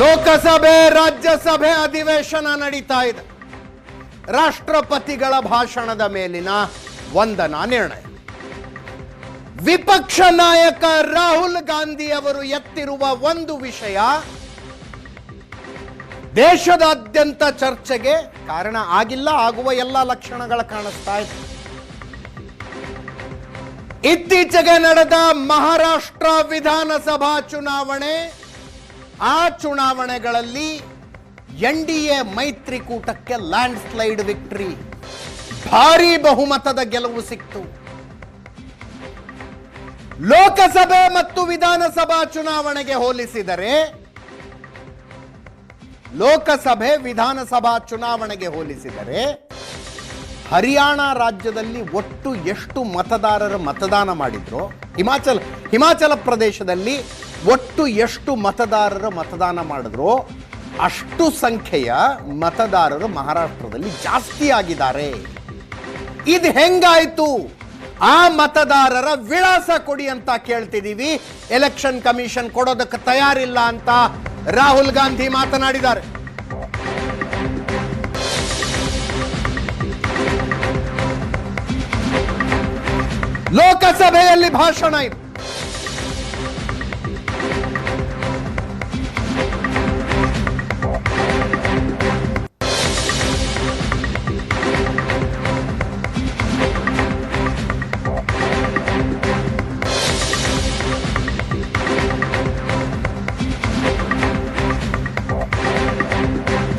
ಲೋಕಸಭೆ, ರಾಜ್ಯಸಭೆ ಅಧಿವೇಶನ ನಡೀತಾ ಇದೆ. ರಾಷ್ಟ್ರಪತಿಗಳ ಭಾಷಣದ ಮೇಲಿನ ವಂದನಾ ನಿರ್ಣಯ. ವಿಪಕ್ಷ ನಾಯಕ ರಾಹುಲ್ ಗಾಂಧಿ ಅವರು ಎತ್ತಿರುವ ಒಂದು ವಿಷಯ, ದೇಶದಾದ್ಯಂತ ಚರ್ಚೆಗೆ ಕಾರಣ ಆಗಿಲ್ಲ, ಆಗುವ ಎಲ್ಲ ಲಕ್ಷಣಗಳ ಕಾಣಿಸ್ತಾ ಇದೆ. ಇತ್ತೀಚೆಗೆ ನಡೆದ ಮಹಾರಾಷ್ಟ್ರ ವಿಧಾನಸಭಾ ಚುನಾವಣೆ ಆ ಚುನಾವಣೆಗಳಲ್ಲಿ ಎನ್ ಡಿ ಎ ಮೈತ್ರಿಕೂಟಕ್ಕೆ ಲ್ಯಾಂಡ್ ಸ್ಲೈಡ್ ವಿಕ್ಟರಿ. ಭಾರಿ ಬಹುಮತದ ಗೆಲುವು ಸಿಕ್ತು. ಲೋಕಸಭೆ ಮತ್ತು ವಿಧಾನಸಭಾ ಚುನಾವಣೆಗೆ ಹೋಲಿಸಿದರೆ ಲೋಕಸಭೆ ವಿಧಾನಸಭಾ ಚುನಾವಣೆಗೆ ಹೋಲಿಸಿದರೆ ಹರಿಯಾಣ ರಾಜ್ಯದಲ್ಲಿ ಒಟ್ಟು ಎಷ್ಟು ಮತದಾರರು ಮತದಾನ ಮಾಡಿದ್ರು ಹಿಮಾಚಲ ಹಿಮಾಚಲ ಪ್ರದೇಶದಲ್ಲಿ ಒಟ್ಟು ಎಷ್ಟು ಮತದಾರರು ಮತದಾನ ಮಾಡಿದ್ರು ಅಷ್ಟು ಸಂಖ್ಯೆಯ ಮತದಾರರು ಮಹಾರಾಷ್ಟ್ರದಲ್ಲಿ ಜಾಸ್ತಿ ಆಗಿದ್ದಾರೆ. ಇದು ಹೆಂಗಾಯ್ತು? ಆ ಮತದಾರರ ವಿಳಾಸ ಕೊಡಿ ಅಂತ ಕೇಳ್ತಿದ್ದೀವಿ ಎಲೆಕ್ಷನ್ ಕಮಿಷನ್ ಕೊಡೋದಕ್ಕೆ ತಯಾರಿಲ್ಲ ಅಂತ ರಾಹುಲ್ ಗಾಂಧಿ ಮಾತನಾಡಿದ್ದಾರೆ. ಲೋಕಸಭೆಯಲ್ಲಿ ಭಾಷಣ ಇದು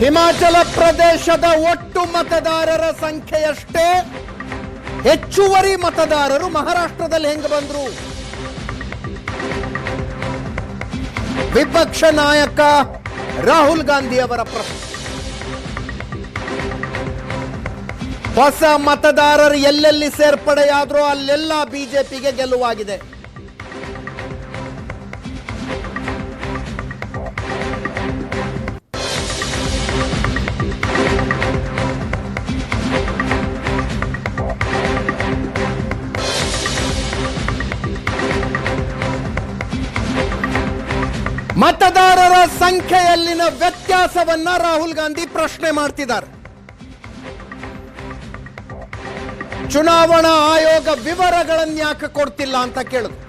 ಹಿಮಾಚಲ ಪ್ರದೇಶದ ಒಟ್ಟು ಮತದಾರರ ಸಂಖ್ಯೆಯಷ್ಟೇ. ಹೆಚ್ಚುವರಿ ಮತದಾರರು ಮಹಾರಾಷ್ಟ್ರದಲ್ಲಿ ಹೆಂಗ ಬಂದ್ರು? ವಿಪಕ್ಷ ನಾಯಕ ರಾಹುಲ್ ಗಾಂಧಿ ಅವರ ಪ್ರಶ್ನೆ. ಹೊಸ ಮತದಾರರು ಎಲ್ಲೆಲ್ಲಿ ಸೇರ್ಪಡೆಯಾದ್ರೂ ಅಲ್ಲೆಲ್ಲ ಬಿಜೆಪಿಗೆ ಗೆಲುವಾಗಿದೆ. ಮತದಾರರ ಸಂಖ್ಯೆಯಲ್ಲಿನ ವ್ಯತ್ಯಾಸವನ್ನ ರಾಹುಲ್ ಗಾಂಧಿ ಪ್ರಶ್ನೆ ಮಾಡ್ತಿದ್ದಾರೆ. ಚುನಾವಣಾ ಆಯೋಗ ವಿವರಗಳನ್ನು ಯಾಕೆ ಕೊಡ್ತಿಲ್ಲ ಅಂತ ಕೇಳಿದ್ರು.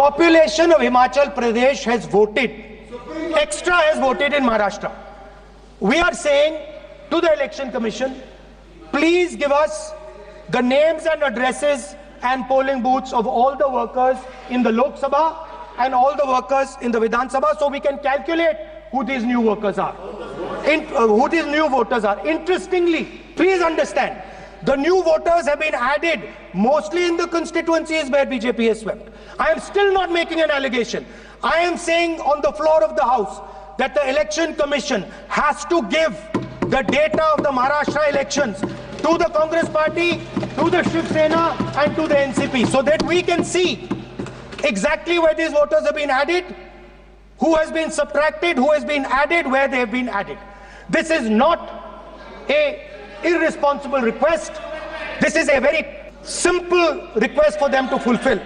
Population of Himachal Pradesh has voted, extra has voted in Maharashtra. We are saying to the Election Commission, please give us the names and addresses and polling booths of all the workers in the Lok Sabha and all the workers in the Vidhan Sabha so we can calculate who these new workers are, in, uh, who these new voters are. Interestingly, please understand, the new voters have been added mostly in the constituencies where BJP has swept. I am still not making an allegation. I am saying on the floor of the House that the Election Commission has to give the data of the Maharashtra elections to the Congress Party, to the Shiv Sena, and to the NCP so that we can see exactly where these voters have been added, who has been subtracted, who has been added, where they have been added. This is not a irresponsible request. This is a very simple request for them to fulfill.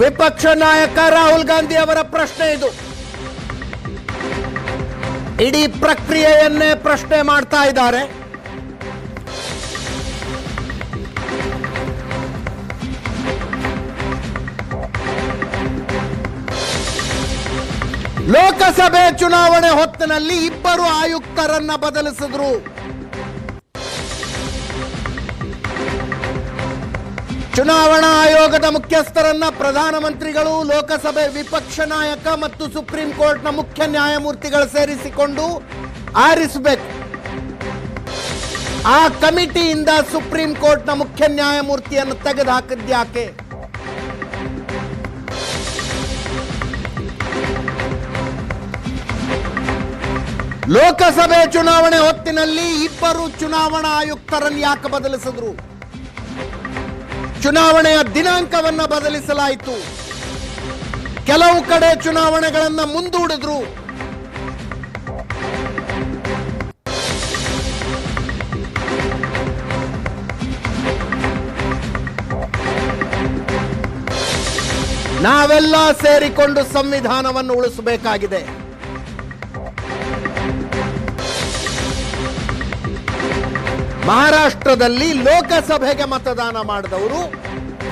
ವಿಪಕ್ಷ ನಾಯಕ ರಾಹುಲ್ ಗಾಂಧಿ ಅವರ ಪ್ರಶ್ನೆ ಇದು ಇಡೀ ಪ್ರಕ್ರಿಯೆಯನ್ನೇ ಪ್ರಶ್ನೆ ಮಾಡ್ತಾ ಇದ್ದಾರೆ ಲೋಕಸಭೆ ಚುನಾವಣೆ ಹೊತ್ತಿನಲ್ಲಿ ಇಬ್ಬರು ಆಯುಕ್ತರನ್ನ ಬದಲಿಸಿದ್ರು. ಚುನಾವಣಾ ಆಯೋಗದ ಮುಖ್ಯಸ್ಥರನ್ನ ಪ್ರಧಾನಮಂತ್ರಿಗಳು, ಲೋಕಸಭೆ ವಿಪಕ್ಷ ನಾಯಕ ಮತ್ತು ಸುಪ್ರೀಂ ಕೋರ್ಟ್ನ ಮುಖ್ಯ ನ್ಯಾಯಮೂರ್ತಿಗಳು ಸೇರಿಸಿಕೊಂಡು ಆರಿಸಬೇಕು. ಆ ಕಮಿಟಿಯಿಂದ ಸುಪ್ರೀಂ ಕೋರ್ಟ್ನ ಮುಖ್ಯ ನ್ಯಾಯಮೂರ್ತಿಯನ್ನು ತೆಗೆದು ಲೋಕಸಭೆ ಚುನಾವಣೆ ಹೊತ್ತಿನಲ್ಲಿ ಇಬ್ಬರು ಚುನಾವಣಾ ಆಯುಕ್ತರನ್ನು ಯಾಕೆ ಬದಲಿಸಿದ್ರು? ಚುನಾವಣೆಯ ದಿನಾಂಕವನ್ನ ಬದಲಿಸಲಾಯಿತು. ಕೆಲವು ಕಡೆ ಚುನಾವಣೆಗಳನ್ನ ಮುಂದೂಡಿದ್ರು. ನಾವೆಲ್ಲ ಸೇರಿಕೊಂಡು ಸಂವಿಧಾನವನ್ನು ಉಳಿಸಬೇಕಾಗಿದೆ. ಮಹಾರಾಷ್ಟ್ರದಲ್ಲಿ ಲೋಕಸಭೆಗೆ ಮತದಾನ ಮಾಡಿದವರು,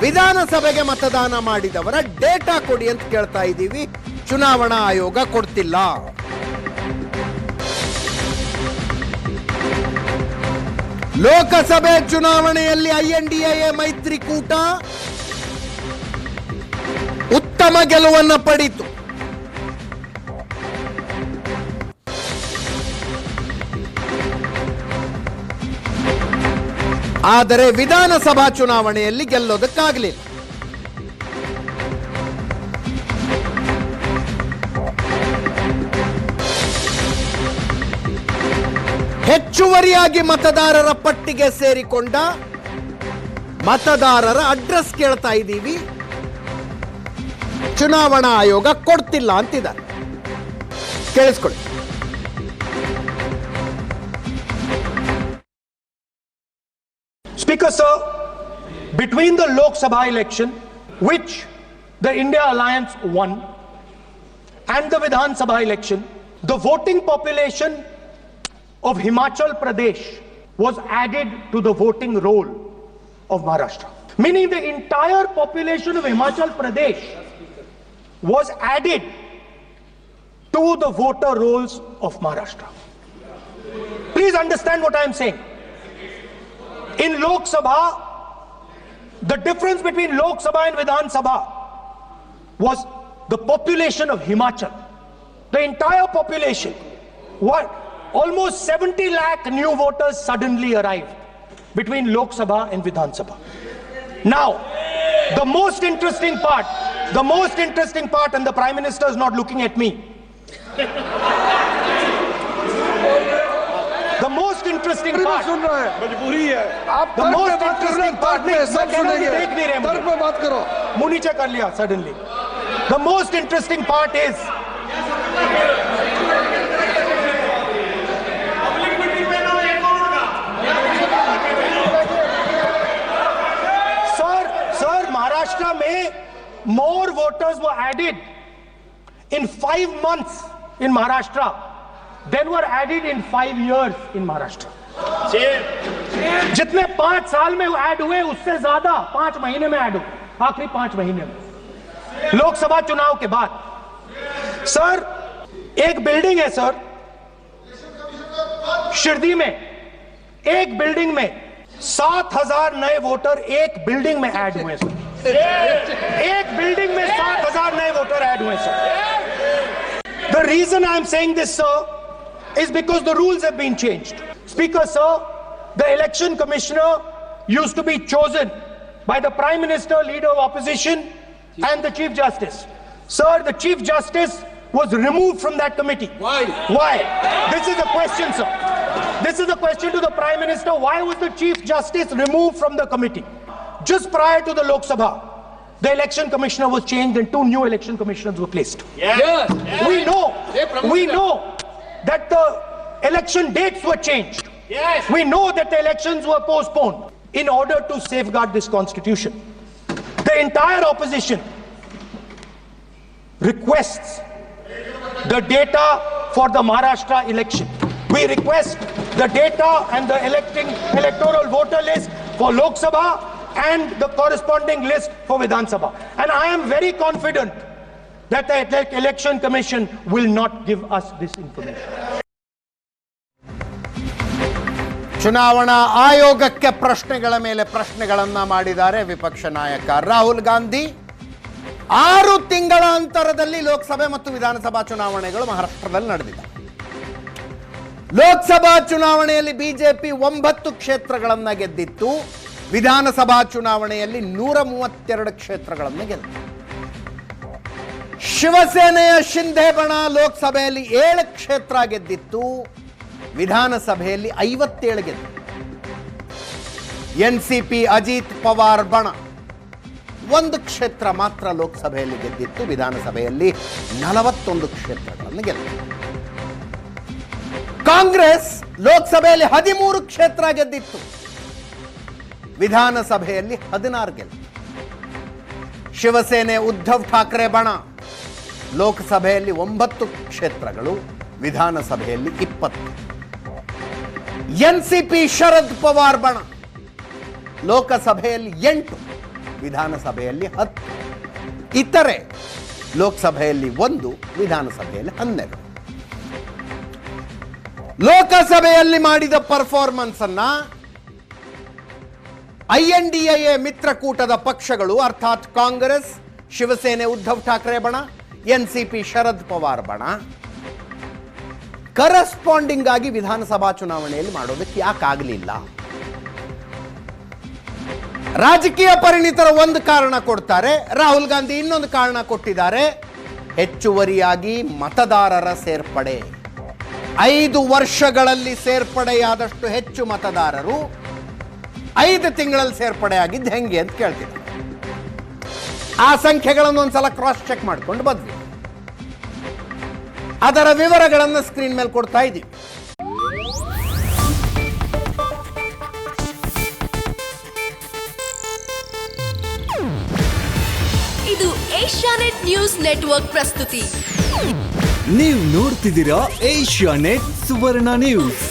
ವಿಧಾನಸಭೆಗೆ ಮತದಾನ ಮಾಡಿದವರ ಡೇಟಾ ಕೊಡಿ ಅಂತ ಕೇಳ್ತಾ ಇದ್ದೀವಿ. ಚುನಾವಣಾ ಆಯೋಗ ಕೊಡ್ತಿಲ್ಲ. ಲೋಕಸಭೆ ಚುನಾವಣೆಯಲ್ಲಿ ಐ ಎ ಮೈತ್ರಿಕೂಟ ಉತ್ತಮ ಗೆಲುವನ್ನು ಪಡೀತು. ಆದರೆ ವಿಧಾನಸಭಾ ಚುನಾವಣೆಯಲ್ಲಿ ಗೆಲ್ಲೋದಕ್ಕಾಗಲಿಲ್ಲ ಹೆಚ್ಚುವರಿಯಾಗಿ ಮತದಾರರ ಪಟ್ಟಿಗೆ ಸೇರಿಕೊಂಡ ಮತದಾರರ ಅಡ್ರೆಸ್ ಕೇಳ್ತಾ ಇದ್ದೀವಿ. ಚುನಾವಣಾ ಆಯೋಗ ಕೊಡ್ತಿಲ್ಲ ಅಂತಿದ್ದಾರೆ. ಕೇಳಿಸ್ಕೊಳ್ಳಿ. Speaker, sir, between the Lok Sabha election, which the India Alliance won, and the Vidhan Sabha election, the voting population of Himachal Pradesh was added to the voting roll of Maharashtra. Meaning the entire population of Himachal Pradesh was added to the voter rolls of Maharashtra. Please understand what I am saying. In Lok Sabha, the difference between Lok Sabha and Vidhan Sabha was the population of Himachal. The entire population. What? Almost 70 lakh new voters suddenly arrived between Lok Sabha and Vidhan Sabha. Now, the most interesting part, the most interesting part, and the Prime Minister is not looking at me. Interesting part सुन रहे हैं। मजबूरी है। आप the most interesting part में सब सुनेंगे। देख नहीं रहे तर्क में बात करो। मुँह नीचे कर लिया suddenly the most interesting part is sir sir Maharashtra में मोर वोटर्स वो added in five months in Maharashtra than were added in five years in Maharashtra. जितने पाँच साल में ऐड हुए उससे ज़्यादा पाँच महीने में ऐड हुए आखिरी पाँच महीने में। लोकसभा चुनाव के बाद। सर एक बिल्डिंग है सर। शिरडी में एक बिल्डिंग में सात हज़ार नए वोटर एक बिल्डिंग में ऐड हुए सर। एक बिल्डिंग में सात हज़ार नए वोटर ऐड हुए sir. The reason I'm saying this, sir, is because the rules have been changed. Speaker, sir, the election commissioner used to be chosen by the Prime Minister, leader of opposition, and the Chief Justice. Sir, the Chief Justice was removed from that committee. Why? Why? This is a question, sir. This is a question to the Prime Minister. Why was the Chief Justice removed from the committee? Just prior to the Lok Sabha, the election commissioner was changed and two new election commissioners were placed. yes We know, we know that the election dates were changed. Yes. We know that the elections were postponed in order to safeguard this constitution. The entire opposition requests the data for the Maharashtra election. We request the data and the electing electoral voter list for Lok Sabha and the corresponding list for Vidhan Sabha. And I am very confident that the election commission will not give us this information. ಚುನಾವಣಾ ಆಯೋಗಕ್ಕೆ ಪ್ರಶ್ನೆಗಳ ಮೇಲೆ ಪ್ರಶ್ನೆಗಳನ್ನ ಮಾಡಿದ್ದಾರೆ ವಿಪಕ್ಷ ನಾಯಕ. ರಾಹುಲ್ ಗಾಂಧಿ ಆರು ತಿಂಗಳ ಅಂತರದಲ್ಲಿ ಲೋಕಸಭೆ ಮತ್ತು ವಿಧಾನಸಭಾ ಚುನಾವಣೆಗಳು ಮಹಾರಾಷ್ಟ್ರದಲ್ಲಿ ನಡೆದಿದೆ. ಲೋಕಸಭಾ ಚುನಾವಣೆಯಲ್ಲಿ ಬಿಜೆಪಿ ಒಂಬತ್ತು ಕ್ಷೇತ್ರಗಳನ್ನ ಗೆದ್ದಿತ್ತು. ವಿಧಾನಸಭಾ ಚುನಾವಣೆಯಲ್ಲಿ ನೂರ ಮೂವತ್ತೆರಡು ಕ್ಷೇತ್ರಗಳನ್ನು ಗೆದ್ದಿತ್ತು. ಶಿವಸೇನೆಯ ಶಿಂಧೆ ಬಣ ಲೋಕಸಭೆಯಲ್ಲಿ ಏಳು ಕ್ಷೇತ್ರ ಗೆದ್ದಿತ್ತು. ವಿಧಾನಸಭೆಯಲ್ಲಿ ಐವತ್ತೇಳು ಗೆದ್ದು N C P Ajit Pawar ಬಣ. ಒಂದು ಕ್ಷೇತ್ರ ಮಾತ್ರ ಲೋಕಸಭೆಯಲ್ಲಿ ಗೆದ್ದಿತ್ತು, ವಿಧಾನಸಭೆಯಲ್ಲಿ ನಲವತ್ತೊಂದು ಕ್ಷೇತ್ರಗಳನ್ನು ಗೆದ್ದಿತ್ತು. ಕಾಂಗ್ರೆಸ್ ಲೋಕಸಭೆಯಲ್ಲಿ ಹದಿಮೂರು ಕ್ಷೇತ್ರ ಗೆದ್ದಿತ್ತು. ವಿಧಾನಸಭೆಯಲ್ಲಿ ಹದಿನಾರು ಗೆದ್ದು ಶಿವಸೇನೆ ಉದ್ಧವ್ ಠಾಕ್ರೆ ಬಣ. ಲೋಕಸಭೆಯಲ್ಲಿ ಒಂಬತ್ತು ಕ್ಷೇತ್ರಗಳು, ವಿಧಾನಸಭೆಯಲ್ಲಿ ಇಪ್ಪತ್ತು. ಎನ್ಸಿಪಿ ಶರದ್ ಪವಾರ್ ಬಣ. ಲೋಕಸಭೆಯಲ್ಲಿ ಎಂಟು, ವಿಧಾನಸಭೆಯಲ್ಲಿ ಹತ್ತು. ಇತರೆ ಲೋಕಸಭೆಯಲ್ಲಿ ಒಂದು, ವಿಧಾನಸಭೆಯಲ್ಲಿ ಹನ್ನೆರಡು. ಲೋಕಸಭೆಯಲ್ಲಿ ಮಾಡಿದ ಪರ್ಫಾರ್ಮೆನ್ಸ್ ಅನ್ನ ಐ ಎನ್ ಡಿ ಎ ಮಿತ್ರಕೂಟದ ಪಕ್ಷಗಳು, ಅರ್ಥಾತ್ ಕಾಂಗ್ರೆಸ್, ಶಿವಸೇನೆ ಉದ್ಧವ್ ಠಾಕ್ರೆ ಬಣ ಎನ್ ಸಿ ಶರದ್ ಪವಾರ್ ಬಣ. ಕರೆಸ್ಪಾಂಡಿಂಗ್ ಆಗಿ ವಿಧಾನಸಭಾ ಚುನಾವಣೆಯಲ್ಲಿ ಮಾಡೋದಕ್ಕೆ ಯಾಕಾಗಲಿಲ್ಲ ರಾಜಕೀಯ ಪರಿಣಿತರ ಒಂದು ಕಾರಣ ಕೊಡ್ತಾರೆ, ರಾಹುಲ್ ಗಾಂಧಿ ಇನ್ನೊಂದು ಕಾರಣ ಕೊಟ್ಟಿದ್ದಾರೆ, ಹೆಚ್ಚುವರಿಯಾಗಿ ಮತದಾರರ ಸೇರ್ಪಡೆ. ಐದು ವರ್ಷಗಳಲ್ಲಿ ಸೇರ್ಪಡೆಯಾದಷ್ಟು ಹೆಚ್ಚು ಮತದಾರರು ಐದು ತಿಂಗಳಲ್ಲಿ ಸೇರ್ಪಡೆ ಆಗಿದ್ದು ಹೆಂಗೆ ಅಂತ ಕೇಳ್ತಿದ್ದಾರೆ. ಆ ಸಂಖ್ಯೆಗಳನ್ನು ಒಂದ್ಸಲ ಕ್ರಾಸ್ ಚೆಕ್ ಮಾಡ್ಕೊಂಡು ಬಂದ್ವಿ. ಅದರ ವಿವರಗಳನ್ನು ಸ್ಕ್ರೀನ್ ಮೇಲೆ ಕೊಡ್ತಾ ಇದ್ದೀವಿ. ಇದು ಏಷ್ಯಾನೆಟ್ ನ್ಯೂಸ್ ನೆಟ್ವರ್ಕ್ ಪ್ರಸ್ತುತಿ. ನೀವು ನೋಡ್ತಿದ್ದೀರಾ ಏಷ್ಯಾನೆಟ್ ಸುವರ್ಣ ನ್ಯೂಸ್.